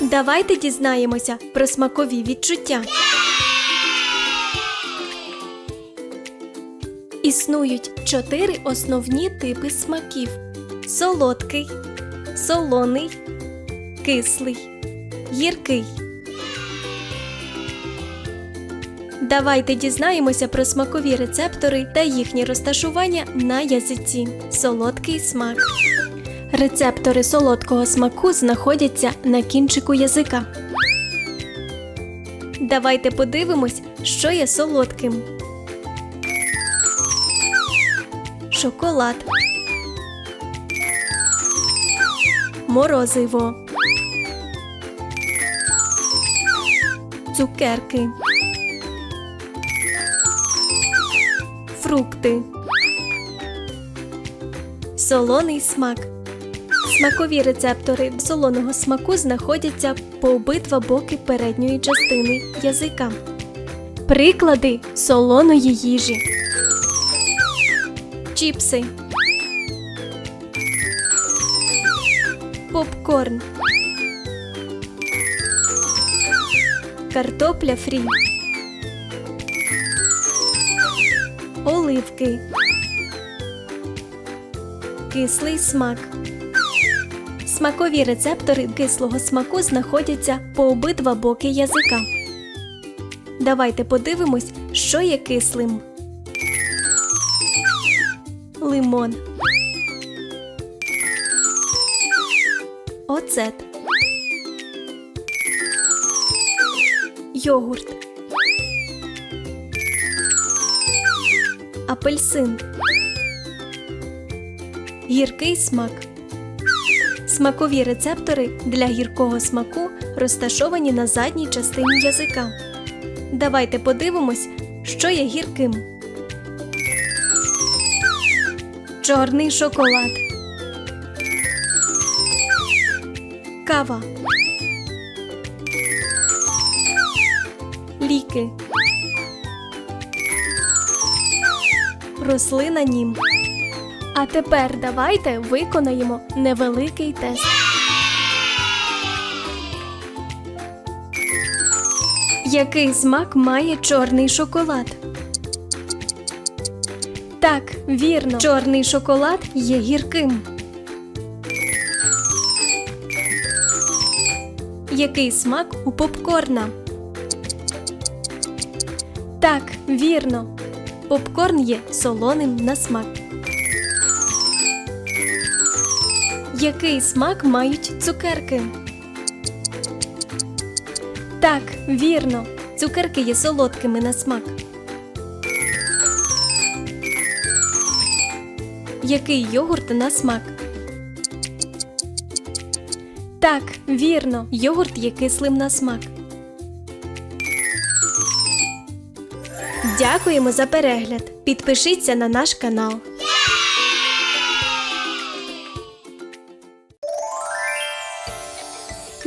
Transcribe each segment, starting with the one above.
Давайте дізнаємося про смакові відчуття. Існують чотири основні типи смаків: солодкий, солоний, кислий, гіркий. Давайте дізнаємося про смакові рецептори та їхнє розташування на язиці. Солодкий смак. Рецептори солодкого смаку знаходяться на кінчику язика. Давайте подивимось, що є солодким. Шоколад. Морозиво. Цукерки. Фрукти. Солоний смак. Смакові рецептори солоного смаку знаходяться по обидва боки передньої частини язика. Приклади солоної їжі. Чіпси. Попкорн. Картопля фрі. Оливки. Кислий смак. Смакові рецептори кислого смаку знаходяться по обидва боки язика. Давайте подивимось, що є кислим. Лимон. Оцет. Йогурт. Апельсин. Гіркий смак. Смакові рецептори для гіркого смаку розташовані на задній частині язика. Давайте подивимось, що є гірким. Чорний шоколад. Кава. Ліки. Рослина нім. А тепер давайте виконаємо невеликий тест. Який смак має чорний шоколад? Так, вірно, чорний шоколад є гірким. Який смак у попкорна? Так, вірно. Попкорн є солоним на смак. Який смак мають цукерки? Так, вірно. Цукерки є солодкими на смак. Який йогурт на смак? Так, вірно. Йогурт є кислим на смак. Дякуємо за перегляд. Підпишіться на наш канал.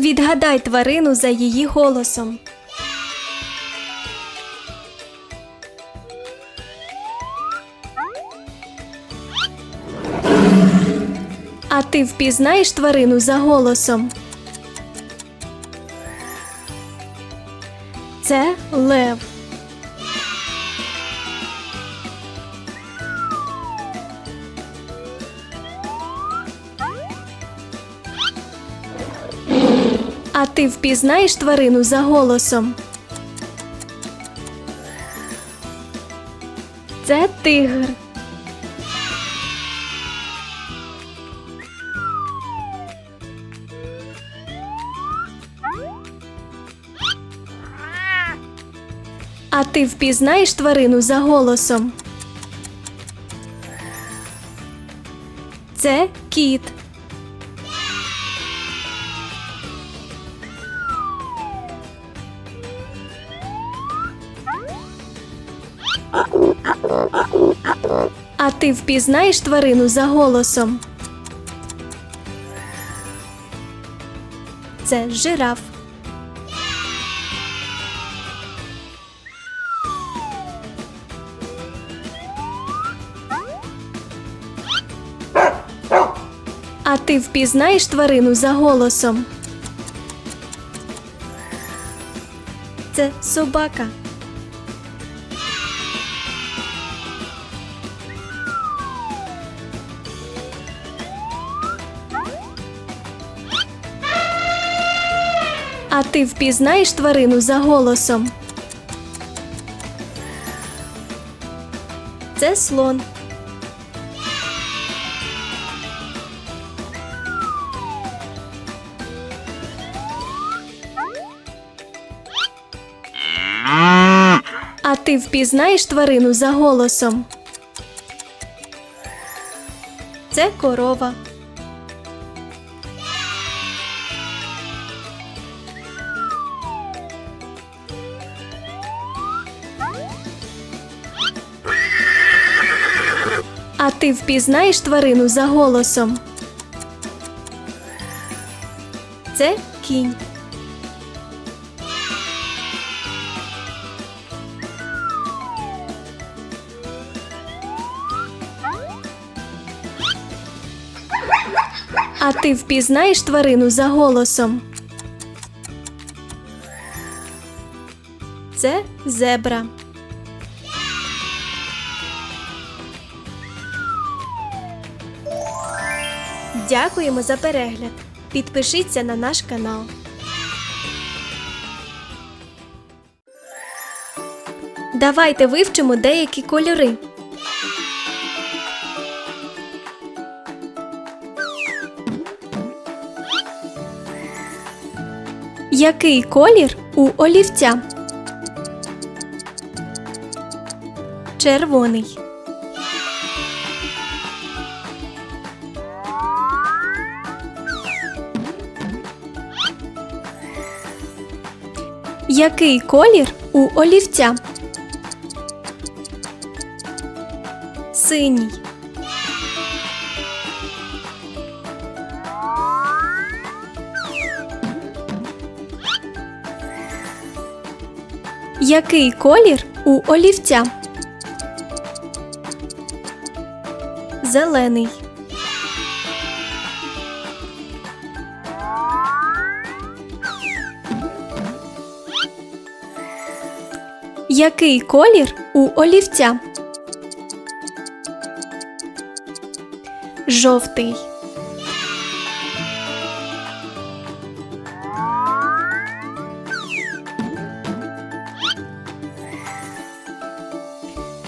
Відгадай тварину за її голосом. А ти впізнаєш тварину за голосом? Це лев. А ти впізнаєш тварину за голосом? Це тигр. А ти впізнаєш тварину за голосом? Це кіт. А ти впізнаєш тварину за голосом? Це жираф. А ти впізнаєш тварину за голосом? Це собака. А ти впізнаєш тварину за голосом? Це слон. А ти впізнаєш тварину за голосом? Це корова. А ти впізнаєш тварину за голосом? Це кінь. А ти впізнаєш тварину за голосом? Це зебра. Дякуємо за перегляд. Підпишіться на наш канал. Давайте вивчимо деякі кольори. Який колір у олівця? Червоний. Який колір у олівця? Синій. Який колір у олівця? Зелений. Який колір у олівця? Жовтий.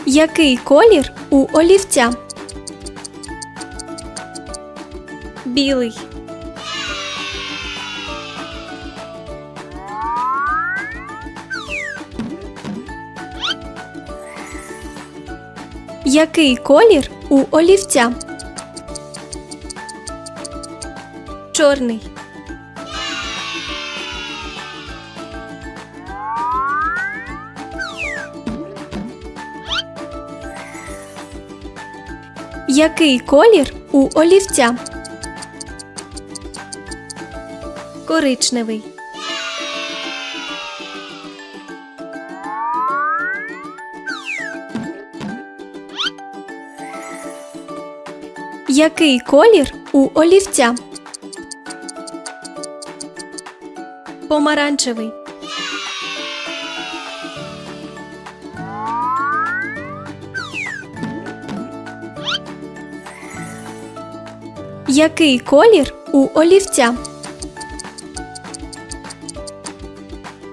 Який колір у олівця? Білий. Який колір у олівця? Чорний. Який колір у олівця? Коричневий. Який колір у олівця? Помаранчевий. Який колір у олівця?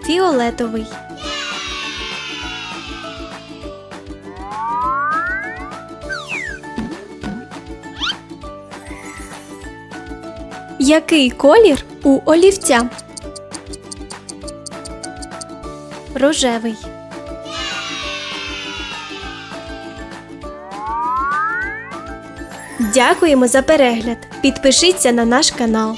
Фіолетовий. Який колір у олівця? Рожевий. Дякуємо за перегляд. Підпишіться на наш канал.